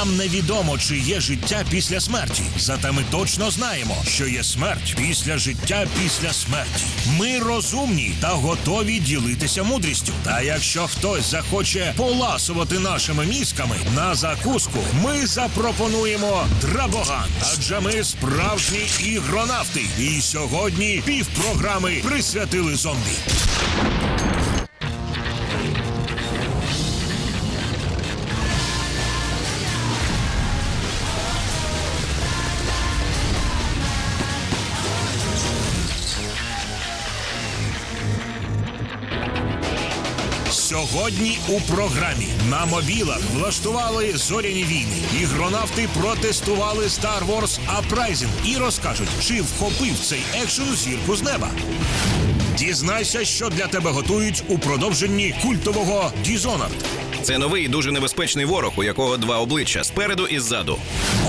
Нам невідомо, чи є життя після смерті. Зате ми точно знаємо, що є смерть після життя після смерті. Ми розумні та готові ділитися мудрістю. Та якщо хтось захоче поласувати нашими мізками на закуску, ми запропонуємо драбоган. Адже ми справжні ігронавти. І сьогодні півпрограми присвятили зомбі. Сьогодні у програмі на мобілах влаштували зоряні війни. Ігронавти протестували Star Wars Uprising і розкажуть, чи вхопив цей екшен зірку з неба. Дізнайся, що для тебе готують у продовженні культового Dishonored. Це новий і дуже небезпечний ворог, у якого два обличчя спереду і ззаду.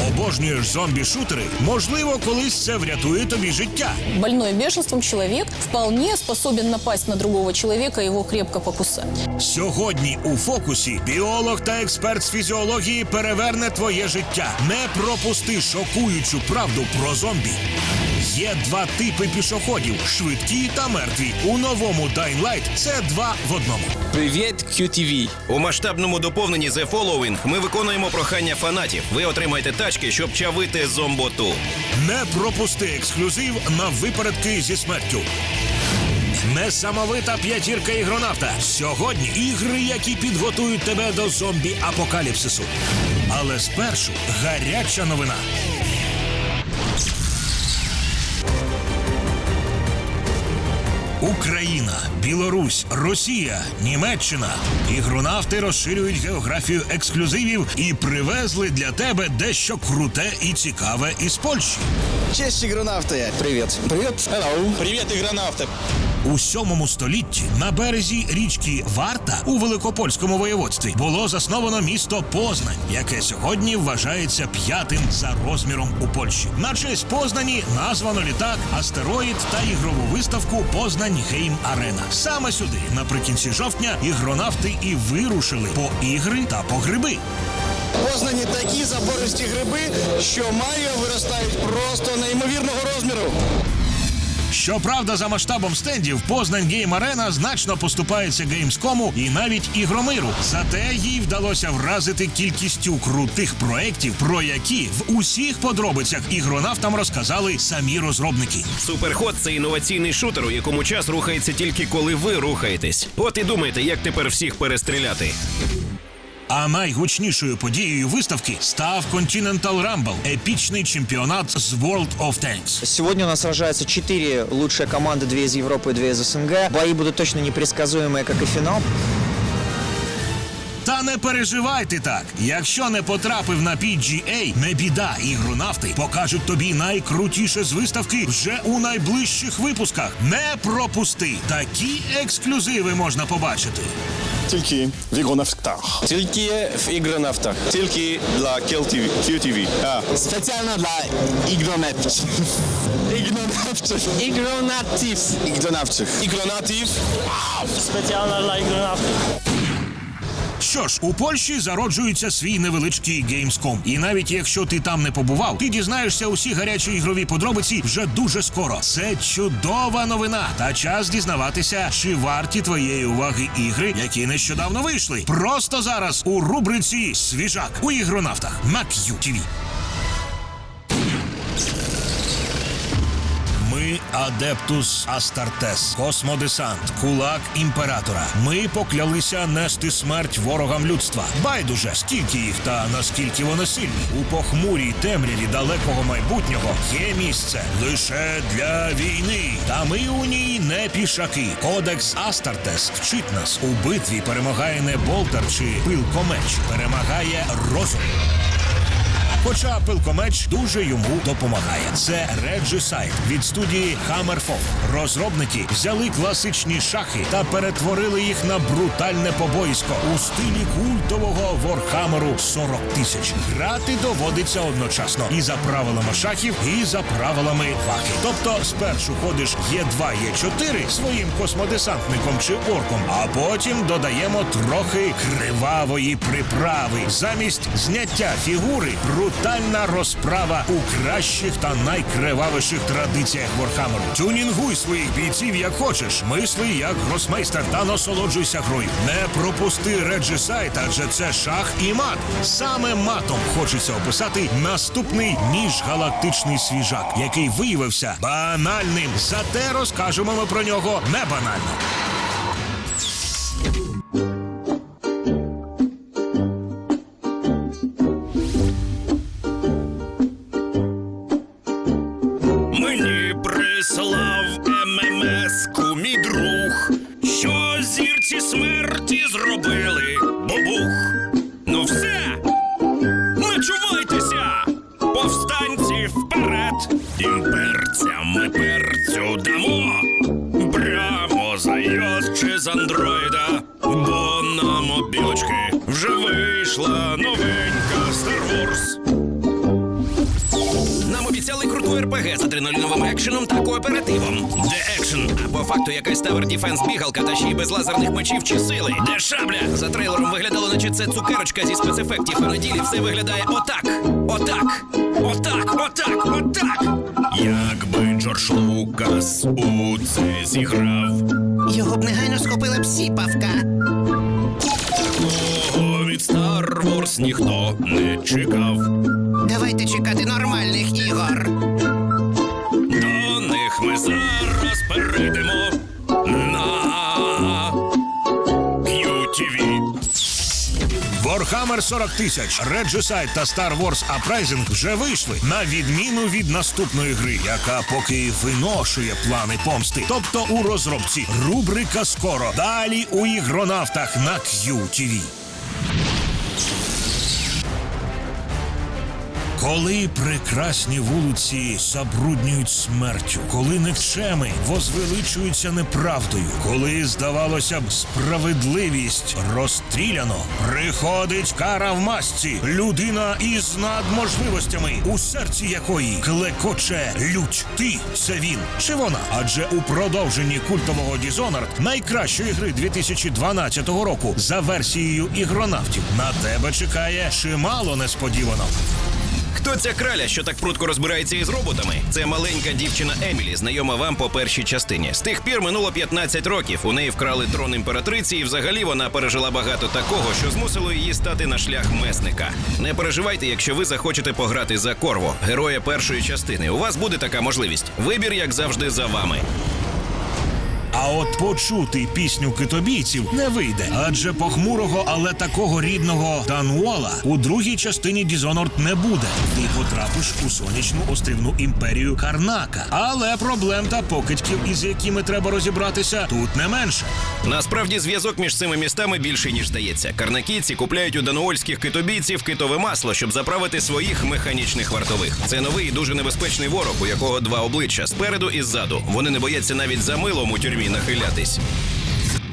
Обожнюєш зомбі-шутери? Можливо, колись це врятує тобі життя. Больной бешенством человек вполне способен напасть на другого человека и его крепко покусать. Сьогодні у фокусі біолог та експерт з фізіології переверне твоє життя. Не пропусти шокуючу правду про зомбі. Є два типи пішоходів: швидкі та мертві. У новому Dying Light це два в одному. Привіт, QTV. У масштабному доповненні The Following ми виконуємо прохання фанатів. Ви отримаєте тачки, щоб чавити зомботу. Не пропусти ексклюзив на випередки зі смертю. Несамовита п'ятірка ігронавта. Сьогодні ігри, які підготують тебе до зомбі апокаліпсису. Але спершу гаряча новина. Україна, Білорусь, Росія, Німеччина. Ігронавти розширюють географію ексклюзивів і привезли для тебе дещо круте і цікаве із Польщі. Честь ігронавти. Привіт. Привіт. Hello. Привіт, ігронавти. У сьомому столітті на березі річки Варта у Великопольському воєводстві було засновано місто Познань, яке сьогодні вважається п'ятим за розміром у Польщі. На честь Познані названо літак, астероїд та ігрову виставку Познань Гейм Арена. Саме сюди, наприкінці жовтня, ігронавти і вирушили по ігри та по гриби. Познані такі забористі гриби, що майо виростають просто неймовірного розміру. Щоправда, за масштабом стендів Познань Гейм Арена значно поступається Gamescom і навіть ігромиру. Зате їй вдалося вразити кількістю крутих проєктів, про які в усіх подробицях ігронавтам розказали самі розробники. Суперход це інноваційний шутер, у якому час рухається тільки коли ви рухаєтесь. От і думайте, як тепер всіх перестріляти. А найгучнішою подією виставки став Continental Rumble – епічний чемпіонат з World of Tanks. Сегодня у нас сражаются четыре лучшие команды, две из Европы и две из СНГ. Бои будут точно непредсказуемые, как и финал. Та не переживайте так. Якщо не потрапив на PGA, не біда. Ігронавти покажуть тобі найкрутіше з виставки вже у найближчих випусках. Не пропусти. Такі ексклюзиви можна побачити. Тільки в ігронавтах. Тільки в ігронавтах. Тільки для QTV. QTV. А, Спеціально для ігронавтів. Ігронавтів. Ігронавтів. Ігронавтів. Ігронатив. specjalna dla ignoraftów. Що ж, у Польщі зароджується свій невеличкий Gamescom. І навіть якщо ти там не побував, ти дізнаєшся усі гарячі ігрові подробиці вже дуже скоро. Це чудова новина. Та час дізнаватися, чи варті твоєї уваги ігри, які нещодавно вийшли. Просто зараз у рубриці Свіжак у ігронавтах на QTV. Адептус Астартес, космодесант, кулак імператора. Ми поклялися нести смерть ворогам людства. Байдуже, скільки їх та наскільки вони сильні. У похмурій темряві далекого майбутнього є місце лише для війни. Та ми у ній не пішаки. Кодекс Астартес вчить нас у битві перемагає не болтер чи пилкомеч, перемагає розум. Хоча пилкомеч дуже йому допомагає. Це Regicide від студії Hammerfall. Розробники взяли класичні шахи та перетворили їх на брутальне побоїсько у стилі культового Ворхамеру 40 тисяч. Грати доводиться одночасно і за правилами шахів, і за правилами ваки. Тобто спершу ходиш Є2, Є4 своїм космодесантником чи орком, а потім додаємо трохи кривавої приправи. Замість зняття фігури брутальна розправа у кращих та найкривавіших традиціях Ворхамеру. Тюнінгуй своїх бійців як хочеш, мисли як гросмейстер та насолоджуйся грою. Не пропусти Реджисайт, адже це шах і мат. Саме матом хочеться описати наступний міжгалактичний свіжак, який виявився банальним. Зате розкажемо ми про нього не банально. Мій друг, що зірці смерті зробили адреналіновим екшеном та кооперативом. Де екшен? А по факту якась Tower Defense бігалка та ще й без лазерних мечів чи сили. Де шабля? За трейлером виглядало, наче це цукерочка зі спецефектів, а на ділі все виглядає отак. Отак. Отак, отак, отак. Якби Джордж Лукас у це зіграв. Його б негайно схопила б сіпавка. Такого від Star Wars ніхто не чекав. Давайте чекати нормальних ігор. Warhammer 40 тисяч, Regicide та Star Wars Uprising вже вийшли на відміну від наступної гри, яка поки виношує плани помсти. Тобто у розробці рубрика скоро. Далі у ігронавтах на QTV. Коли прекрасні вулиці забруднюють смертю, коли никчеми возвеличуються неправдою, коли, здавалося б, справедливість розстріляно, приходить кара в масці, людина із надможливостями, у серці якої клекоче лють. Ти це він чи вона? Адже у продовженні культового Dishonored, найкращої гри 2012 року, за версією ігронавтів, на тебе чекає чимало несподівано. Хто ця краля, що так прудко розбирається із роботами? Це маленька дівчина Емілі, знайома вам по першій частині. З тих пір минуло 15 років. У неї вкрали трон імператриці, і взагалі вона пережила багато такого, що змусило її стати на шлях месника. Не переживайте, якщо ви захочете пограти за Корво, героя першої частини. У вас буде така можливість. Вибір, як завжди, за вами. А от почути пісню китобійців не вийде, адже похмурого, але такого рідного Тануола у другій частині Dishonored не буде. Ти потрапиш у сонячну острівну імперію Карнака. Але проблем та покидьків, із якими треба розібратися, тут не менше. Насправді зв'язок між цими містами більший ніж здається. Карнакійці купляють у дануольських китобійців китове масло, щоб заправити своїх механічних вартових. Це новий і дуже небезпечний ворог, у якого два обличчя спереду і ззаду. Вони не бояться навіть за милом у тюрмі нахилятись.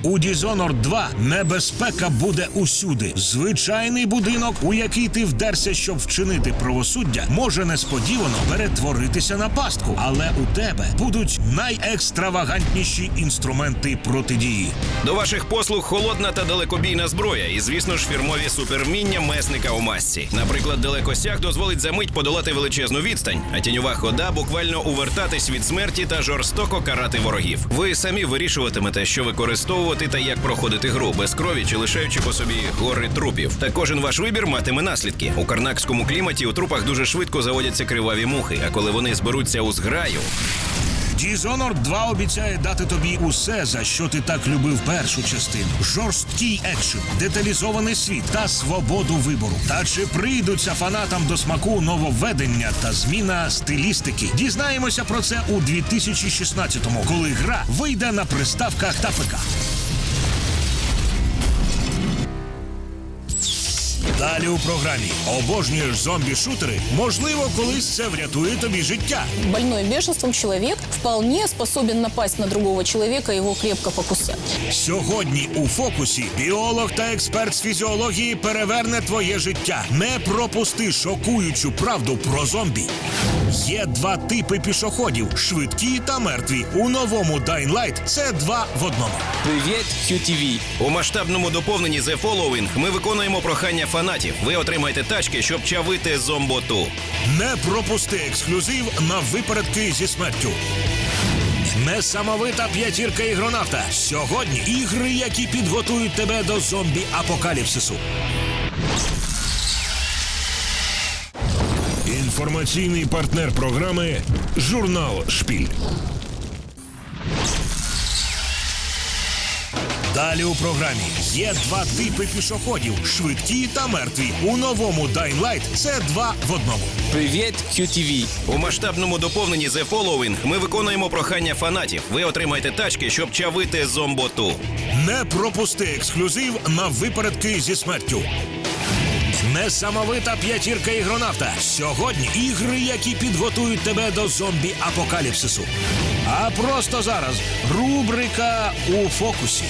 У Dishonored 2 небезпека буде усюди. Звичайний будинок, у який ти вдерся, щоб вчинити правосуддя, може несподівано перетворитися на пастку, але у тебе будуть найекстравагантніші інструменти протидії. До ваших послуг холодна та далекобійна зброя, і звісно ж фірмові супервміння месника у масці. Наприклад, далекосяг дозволить за мить подолати величезну відстань, а тіньова хода буквально увертатись від смерті та жорстоко карати ворогів. Ви самі вирішуватимете, що використовувати та як проходити гру без крові чи лишаючи по собі гори трупів. Та кожен ваш вибір матиме наслідки. У карнакському кліматі у трупах дуже швидко заводяться криваві мухи, а коли вони зберуться у зграю, Dishonored 2 обіцяє дати тобі усе, за що ти так любив першу частину: жорсткий екшен, деталізований світ та свободу вибору. Та чи прийдуться фанатам до смаку нововведення та зміна стилістики? Дізнаємося про це у 2016-му, коли гра вийде на приставках та ПК. Далі у програмі обожнюєш зомбі-шутери. Можливо, колись це врятує тобі життя. Больной бешенством человек вполне способен напасть на другого человека и его крепко покусать. Сьогодні у фокусі біолог та експерт з фізіології переверне твоє життя. Не пропусти шокуючу правду про зомбі. Є два типи пішоходів: швидкі та мертві. У новому Dying Light це два в одному. Привет, QTV. У масштабному доповненні The Following ми виконуємо прохання фанатів. Ви отримаєте тачки, щоб чавити зомботу. Не пропусти ексклюзив на випередки зі смертю. Несамовита п'ятірка ігронавта. Сьогодні ігри, які підготують тебе до зомбі апокаліпсису. Інформаційний партнер програми Журнал Шпіль. Далі у програмі є два типи пішоходів: швидкі та мертві. У новому Dying Light це два в одному. Привет, QTV. У масштабному доповненні The Following ми виконуємо прохання фанатів. Ви отримаєте тачки, щоб чавити зомботу. Не пропусти ексклюзив на випередки зі смертю. Несамовита п'ятірка ігронавта. Сьогодні ігри, які підготують тебе до зомбі апокаліпсису. А просто зараз рубрика у фокусі.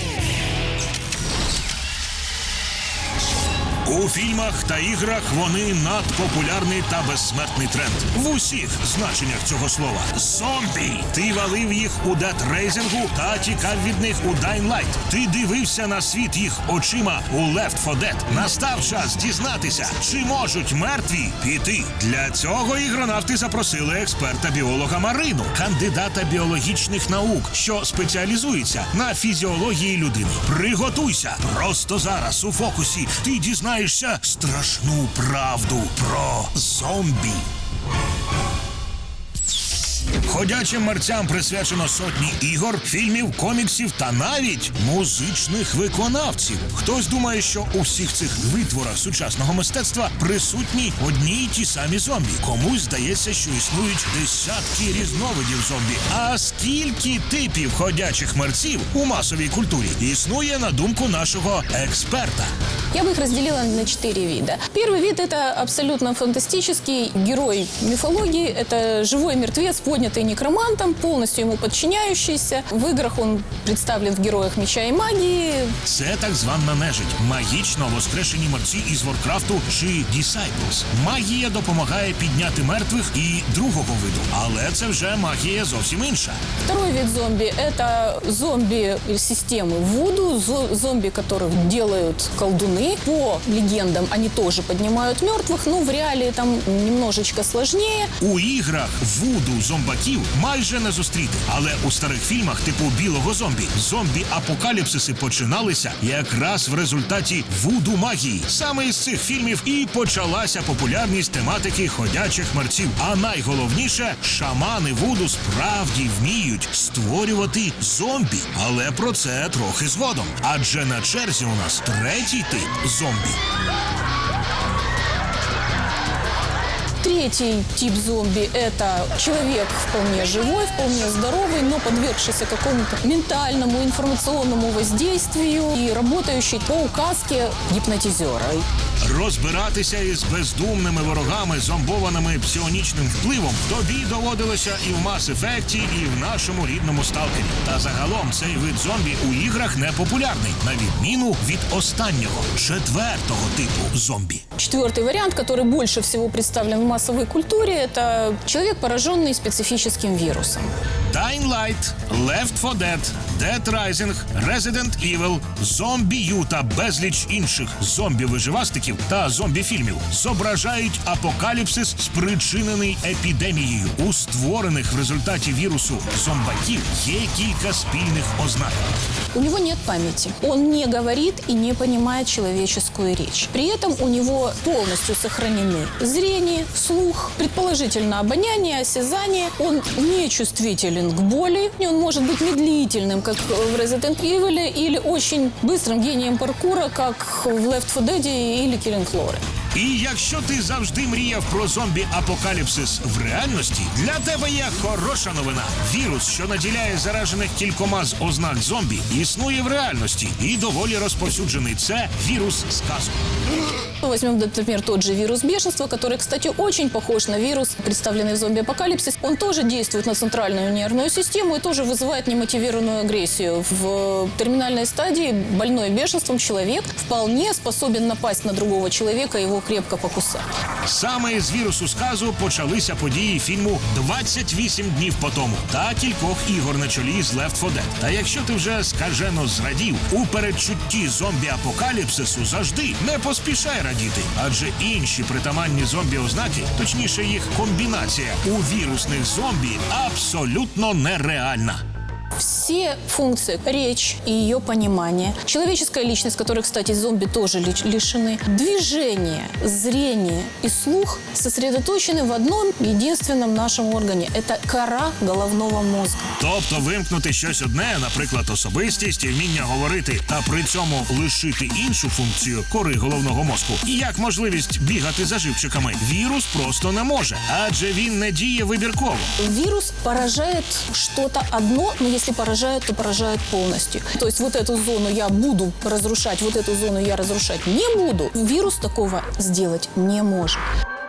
У фільмах та іграх вони надпопулярний та безсмертний тренд. В усіх значеннях цього слова. Зомбі! Ти валив їх у детрейзингу та тікав від них у Light. Ти дивився на світ їх очима у Left 4 Dead. Настав час дізнатися, чи можуть мертві піти. Для цього ігронавти запросили експерта-біолога Марину, кандидата біологічних наук, що спеціалізується на фізіології людини. Приготуйся! Просто зараз у фокусі ти дізнаєшся страшну правду про зомбі. Ходячим мерцям присвячено сотні ігор, фільмів, коміксів та навіть музичних виконавців. Хтось думає, що у всіх цих витворах сучасного мистецтва присутні одні й ті самі зомбі. Комусь здається, що існують десятки різновидів зомбі. А скільки типів ходячих мерців у масовій культурі існує на думку нашого експерта. Я бы их разделила на четыре вида. Первый вид – это абсолютно фантастический герой мифологии. Это живой мертвец, поднятый некромантом, полностью ему подчиняющийся. В играх он представлен в героях меча и магии. Це так звана нежить, магічно воскрешені мерці із Воркрафту чи Disciples. Магія допомагає підняти мертвих і другого виду, але це вже магія зовсім інша. Второй вид зомби – это зомби системы Вуду, зо- зомби, которых делают колдуны. По легендам они тоже поднимают мертвых, но в реалии там немножечко сложнее. У іграх вуду зомбаків майже не зустріти. Але у старих фільмах, типу білого зомбі, зомбі апокаліпсиси починалися якраз в результаті вуду магії. Саме із цих фільмів і почалася популярність тематики ходячих мерців. А найголовніше, шамани вуду справді вміють створювати зомбі. Але про це трохи згодом. Адже на черзі у нас третій тип зомбі. Третий тип зомби – это человек вполне живой, вполне здоровый, но подвергшийся какому-то ментальному, информационному воздействию и работающий по указке гипнотизера. Розбиратися із бездумними ворогами, зомбованими псіонічним впливом, тобі доводилося і в Mass Effect, і в нашому рідному сталкері. Та загалом цей вид зомбі у іграх не популярний, на відміну від останнього четвертого типу зомбі. Четвертый вариант, который больше всего представлен в массовой культуре, это человек, пораженный специфическим вирусом. Dying Light, Left 4 Dead, Dead Rising, Resident Evil, Zombie U та безліч інших зомбі-виживастиків та зомбі-фільмів зображають апокаліпсис, спричинений епідемією. У створених в результаті вірусу зомбаків є кілька спільних ознак. У него нет памяти. Он не говорит и не понимает человеческую речь. При этом у него полностью сохранены зрение, слух, предположительно обоняние, осязание. Он не чувствителен к боли. И Он может быть медлительным, как в Resident Evil, или очень быстрым гением паркура, как в Left 4 Dead или moleculen it. І якщо ти завжди мріяв про зомбі-апокаліпсис в реальності, для тебе є хороша новина. Вірус, що наділяє заражених кількома з ознак зомбі, існує в реальності і доволі розповсюджений. Це вірус сказу. Возьмем, например, тот же вирус бешенства, который, кстати, очень похож на вирус, представленный в зомби-апокалипсис. Он тоже действует на центральную нервную систему и тоже вызывает немотивированную агрессию. В терминальной стадии больной бешенством человек вполне способен напасть на другого человека и его крепко покусать. Саме з вірусу сказу почалися події фільму «28 днів по тому» та кількох ігор на чолі з Left 4 Dead. Та якщо ти вже скажено зрадів у передчутті зомбі-апокаліпсису завжди не поспішай радіти, адже інші притаманні зомбі-ознаки, точніше їх комбінація у вірусних зомбі, абсолютно нереальна. Все функции, речь и ее понимание, человеческая личность, которой, кстати, зомби тоже ли- лишены, движение, зрение и слух сосредоточены в одном единственном нашем органе. Это кора головного мозга. Тобто вимкнути щось одне, наприклад, особистість і вміння говорити, та при цьому лишити іншу функцію кори головного мозку, і як можливість бігати за живчиками, вірус просто не може, адже він не діє вибірково. Вирус поражает что-то одно, но если поражает, то поражает полностью. То есть вот эту зону я буду разрушать, вот эту зону я разрушать не буду. Вирус такого сделать не может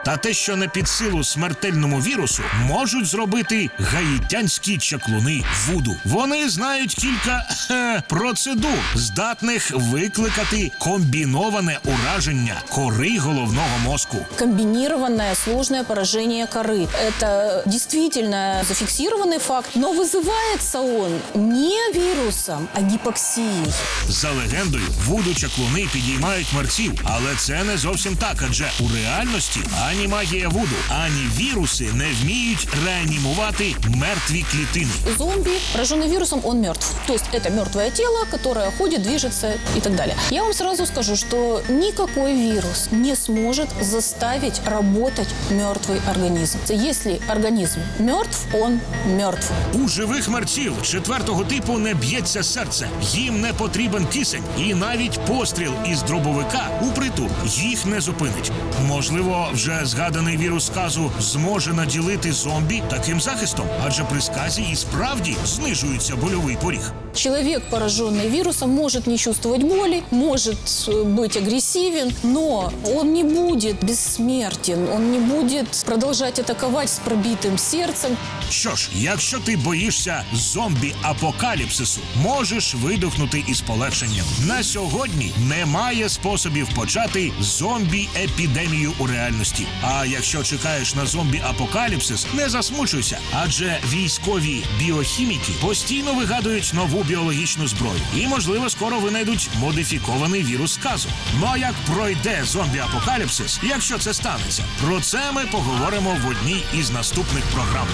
Та те, що не під силу смертельному вірусу, можуть зробити гаїтянські чаклуни вуду. Вони знають кілька хе, процедур, здатних викликати комбіноване ураження кори головного мозку. Комбинированное сложное поражение коры. Это действительно зафиксированный факт, но вызывается он не вирусом, а гипоксией. За легендою, вуду чаклуни підіймають мерців, але це не зовсім так, адже у реальності ані магія вуду, ані віруси не вміють реанімувати мертві клітини. Зомби, пораженный вирусом, он мертв. То есть это мертвое тело, которое ходит, движется и так далее. Я вам сразу скажу, что никакой вирус не сможет заставить работать мертвый организм. Если организм мертв, он мертв. У живих мерців четвертого типу не б'ється серце, їм не потрібен кисень, і навіть постріл із дробовика у притул їх не зупинить. Можливо, вже згаданий вірус сказу зможе наділити зомбі таким захистом, адже при сказі і справді знижується больовий поріг. Человек, пораженный вирусом, может не чувствовать боли, может э, быть агрессивен, но он не будет бессмертен, он не будет продолжать атаковать с пробитым сердцем. Що ж, якщо ти боїшся зомбі-апокаліпсису, можеш видохнути із полегшенням. На сьогодні немає способів почати зомбі-епідемію у реальності. А якщо чекаєш на зомбі-апокаліпсис, не засмучуйся, адже військові біохіміки постійно вигадують нову біологічну зброю і, можливо, скоро винайдуть модифікований вірус сказу. Ну а як пройде зомбі-апокаліпсис, якщо це станеться, про це ми поговоримо в одній із наступних програм.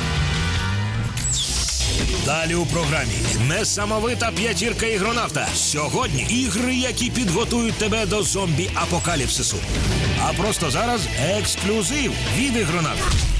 Далі у програмі несамовита п'ятірка ігронавта. Сьогодні ігри, які підготують тебе до зомбі-апокаліпсису. А просто зараз ексклюзив від ігронавта.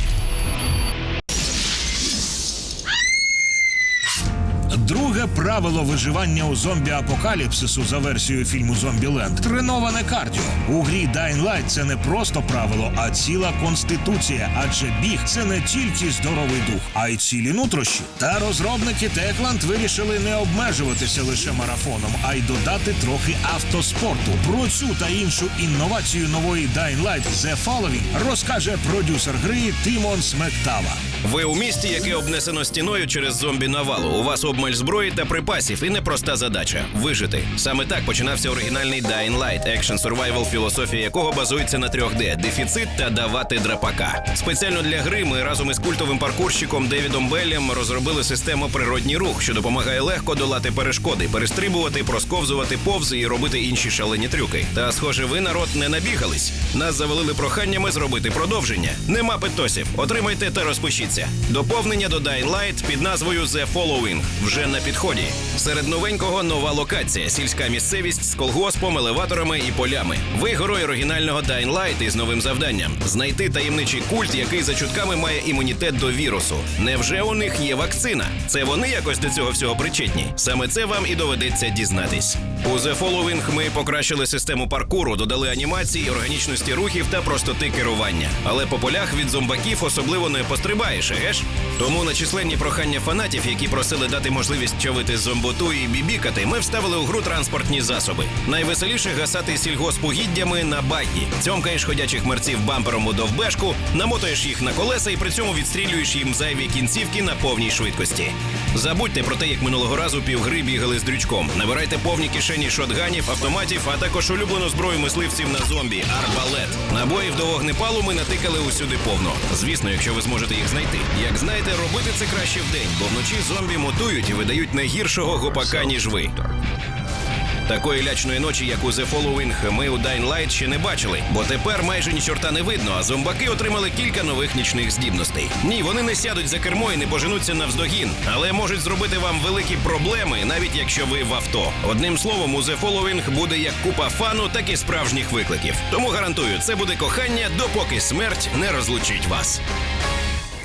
Правило виживання у зомбі-апокаліпсису за версією фільму Зомбіленд треноване кардіо. У грі Dying Light це не просто правило, а ціла конституція. Адже біг це не тільки здоровий дух, а й цілі нутрощі. Та розробники Techland вирішили не обмежуватися лише марафоном, а й додати трохи автоспорту. Про цю та іншу інновацію нової Dying Light The Following розкаже продюсер гри Тимон Смектава. Ви у місті, яке обнесено стіною через зомбі навалу. У вас обмаль зброї та припасів, і непроста задача вижити. Саме так починався оригінальний Dying Light, екшен survival, філософія якого базується на 3D – дефіцит та давати драпака. Спеціально для гри ми разом із культовим паркурщиком Девідом Беллем розробили систему природній рух, що допомагає легко долати перешкоди, перестрибувати, просковзувати повзи і робити інші шалені трюки. Та, схоже, ви народ не набігались. Нас завалили проханнями зробити продовження. Нема питосів. Отримайте та розпишіться. Доповнення до Dying Light під назвою The Following вже на підході. Серед новенького нова локація, сільська місцевість з колгоспом, елеваторами і полями. Ви герой оригінального Dying Light із новим завданням знайти таємничий культ, який за чутками має імунітет до вірусу. Невже у них є вакцина? Це вони якось до цього всього причетні? Саме це вам і доведеться дізнатись. У The Following ми покращили систему паркуру, додали анімації, органічності рухів та простоти керування. Але по полях від зомбаків особливо не пострибаєш, еге ж? Тому на численні прохання фанатів, які просили дати можливість човити зомботу і бібікати, ми вставили у гру транспортні засоби. Найвеселіше гасати сільгоспугіддями на багі. Цьомкаєш ходячих мерців бампером у довбешку, намотуєш їх на колеса і при цьому відстрілюєш їм зайві кінцівки на повній швидкості. Забудьте про те, як минулого разу півгри бігали з дрючком. Набирайте повні кишені шотганів, автоматів, а також улюблену зброю мисливців на зомбі арбалет. Набоїв до вогнепалу ми натикали усюди повно. Звісно, якщо ви зможете їх знайти. Як знаєте, робити це краще вдень, бо вночі зомбі мутують і видають найгіршого гіршого гопака, ніж ви. Такої лячної ночі, як у The Following, ми у Dying Light ще не бачили, бо тепер майже ні чорта не видно, а зомбаки отримали кілька нових нічних здібностей. Ні, вони не сядуть за кермо і не поженуться навздогін, але можуть зробити вам великі проблеми, навіть якщо ви в авто. Одним словом, у The Following буде як купа фану, так і справжніх викликів. Тому гарантую, це буде кохання, допоки смерть не розлучить вас.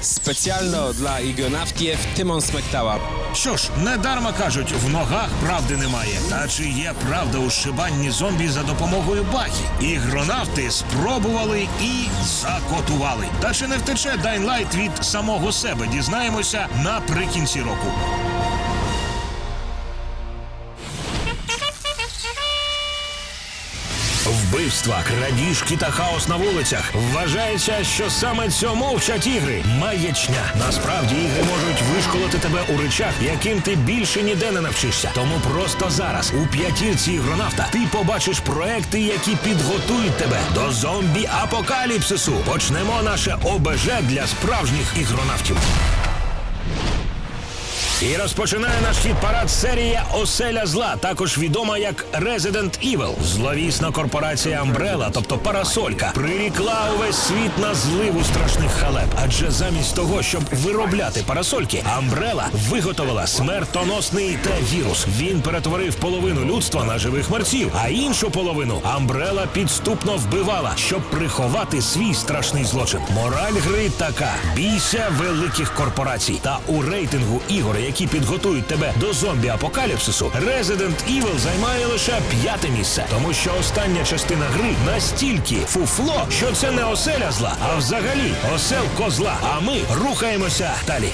Specjalno для ігонавтів Тимон Смектава. Що ж, недарма кажуть, в ногах правди немає. Та чи є правда у шибанні зомбі за допомогою багі? Ігронавти спробували і закотували. Та чи не втече Дайнлайт від самого себе? Дізнаємося наприкінці року. Вбивства, крадіжки та хаос на вулицях. Вважається, що саме цьому вчать ігри. Маячня. Насправді ігри можуть вишколити тебе у речах, яким ти більше ніде не навчишся. Тому просто зараз у п'ятірці ігронавта ти побачиш проекти, які підготують тебе до зомбі апокаліпсису. Почнемо наше ОБЖ для справжніх ігронавтів. І розпочинає наш хіт парад серія Оселя зла, також відома як Resident Evil. Зловісна корпорація Umbrella, тобто Парасолька, прирікла увесь світ на зливу страшних халеп. Адже замість того, щоб виробляти парасольки, Umbrella виготовила смертоносний Т-вірус. Він перетворив половину людства на живих мерців, а іншу половину Umbrella підступно вбивала, щоб приховати свій страшний злочин. Мораль гри така: бійся великих корпорацій. Та у рейтингу ігор, які підготують тебе до зомбі-апокаліпсису, Resident Evil займає лише п'яте місце, тому що остання частина гри настільки фуфло, що це не оселя зла, а взагалі осел козла. А ми рухаємося далі.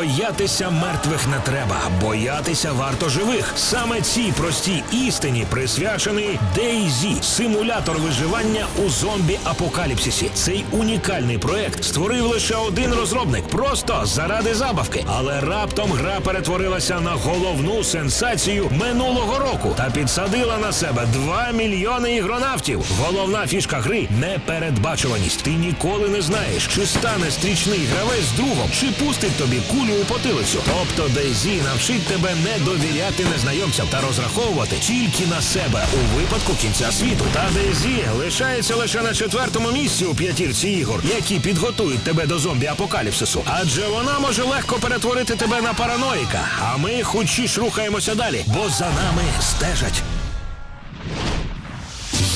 Боятися мертвих не треба, боятися варто живих. Саме цій простій істині присвячений DayZ – симулятор виживання у зомбі-апокаліпсисі. Цей унікальний проект створив лише один розробник, просто заради забавки. Але раптом гра перетворилася на головну сенсацію минулого року та підсадила на себе 2 мільйони ігронавтів. Головна фішка гри непередбачуваність. Ти ніколи не знаєш, чи стане стрічний гравець другом, чи пустить тобі кулю у потилицю. Тобто DayZ навчить тебе не довіряти незнайомцям та розраховувати тільки на себе у випадку кінця світу. Та DayZ лишається лише на четвертому місці у п'ятірці ігор, які підготують тебе до зомбі-апокаліпсису. Адже вона може легко перетворити тебе на параноїка. А ми хочіш рухаємося далі, бо за нами стежать.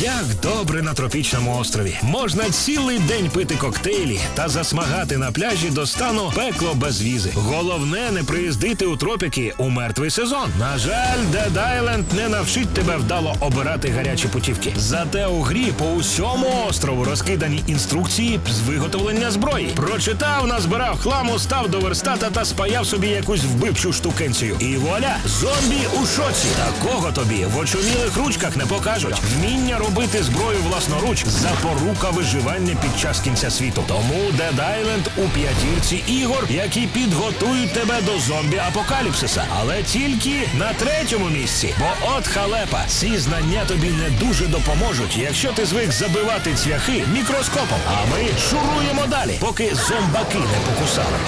Як добре на тропічному острові. Можна цілий день пити коктейлі та засмагати на пляжі до стану пекло без візи. Головне не приїздити у тропіки у мертвий сезон. На жаль, Dead Island не навчить тебе вдало обирати гарячі путівки. Зате у грі по усьому острову розкидані інструкції з виготовлення зброї. Прочитав, назбирав хламу, став до верстата та спаяв собі якусь вбивчу штукенцію. І вуаля, зомбі у шоці. Такого тобі в очумілих ручках не покажуть. Вміння робити зброю власноруч запорука виживання під час кінця світу. Тому Dead Island у п'ятірці ігор, які підготують тебе до зомбі-апокаліпсиса. Але тільки на третьому місці. Бо от халепа, ці знання тобі не дуже допоможуть, якщо ти звик забивати цвяхи мікроскопом. А ми шуруємо далі, поки зомбаки не покусали.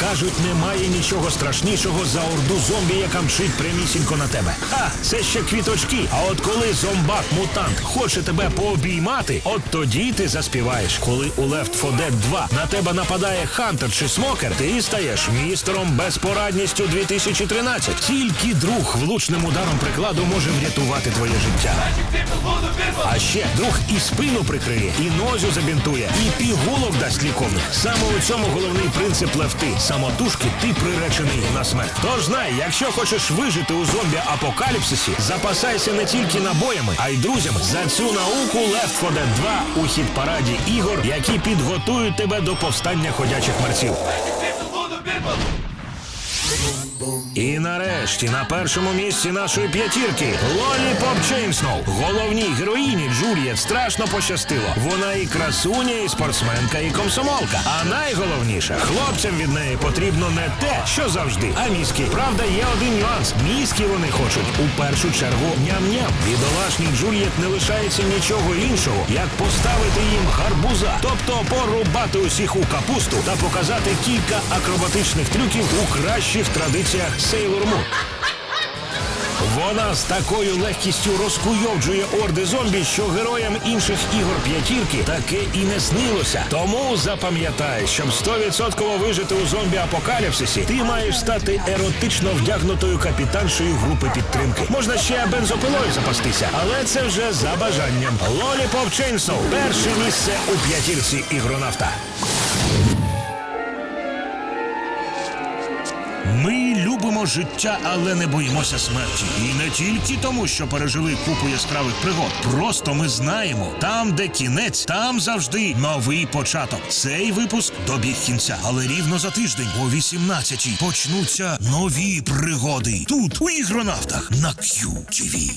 Кажуть, немає нічого страшнішого за орду зомбі, яка мчить прямісінько на тебе. Ха, це ще квіточки. А от коли зомбак-мутант хоче тебе пообіймати, от тоді ти заспіваєш. Коли у Left 4 Dead 2 на тебе нападає Хантер чи Смокер, ти стаєш містером безпорадністю 2013. Тільки друг влучним ударом прикладу може врятувати твоє життя. А ще друг і спину прикриє, і нозю забінтує, і пігулок дасть ліковних. Саме у цьому головний принцип лефти самотужки ти приречений на смерть. Тож знай, якщо хочеш вижити у зомбі-апокаліпсисі, запасайся не тільки набоями, а й друзями. За цю науку Left 4 Dead 2 у хіт-параді ігор, які підготують тебе до повстання ходячих мерців. І нарешті на першому місці нашої п'ятірки Лоліпоп Чейнсноу. Головній героїні Джулієт страшно пощастило. Вона і красуня, і спортсменка, і комсомолка. А найголовніше, хлопцям від неї потрібно не те, що завжди, а мізки. Правда, є один нюанс. Мізки вони хочуть у першу чергу ням-ням. Бідолашній Джулієт не лишається нічого іншого, як поставити їм гарбуза, тобто порубати усіх у капусту та показати кілька акробатичних трюків у кращих традиціях Sailor Moon. Вона з такою легкістю розкуйовджує орди зомбі, що героям інших ігор п'ятірки таке і не снилося. Тому запам'ятай, щоб 100% вижити у зомбі-апокаліпсисі, ти маєш стати еротично вдягнутою капітаншею групи підтримки. Можна ще бензопилою запастися, але це вже за бажанням. Лоліпоп Чейнсоу – перше місце у п'ятірці ігронавта. Ми любимо життя, але не боїмося смерті. І не тільки тому, що пережили купу яскравих пригод. Просто ми знаємо, там, де кінець, там завжди новий початок. Цей випуск добіг кінця, але рівно за тиждень о 18-й почнуться нові пригоди. Тут у ігронавтах на QTV.